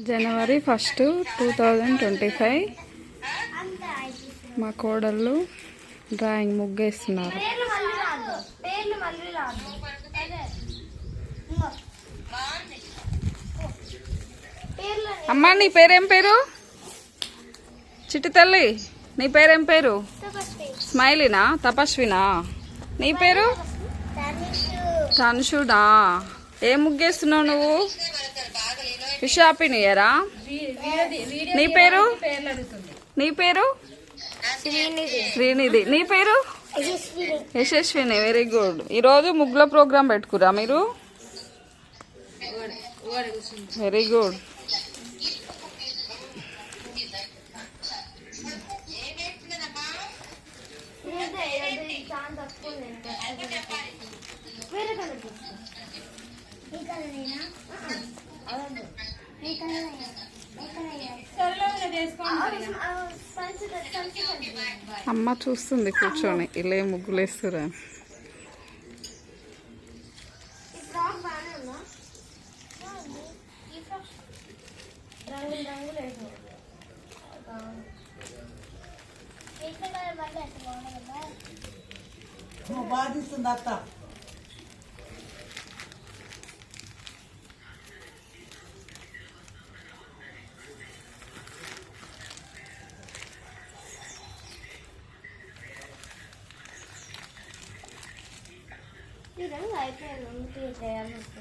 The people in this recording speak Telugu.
జనవరి first two thousand twenty five మా కోడళ్ళు డ్రాయింగ్ ముగ్గేస్తున్నారు. అమ్మా నీ పేరేం పేరు? చిట్టి తల్లి నీ పేరేం పేరు? స్మైలీనా తపస్వినా? నీ పేరు? తనుషుడా. ఏం ముగ్గేస్తున్నావు నువ్వు? విష్ హ్యాపీ న్యూ ఇయరా నీ పేరు? నీ పేరు? శ్రీనిధి. నీ పేరు? యశస్విని. వెరీ గుడ్ ఈరోజు ముగ్గుల ప్రోగ్రామ్ పెట్టుకురా మీరు? Very good. వేరే కలర్ అమ్మ చూస్తుంది కూర్చొని ఇలా ముగ్గులేస్తురా ముగ్గులు వేస్తురా బాధిస్తుంది అత్త ఈ రంగు అయిపోయింది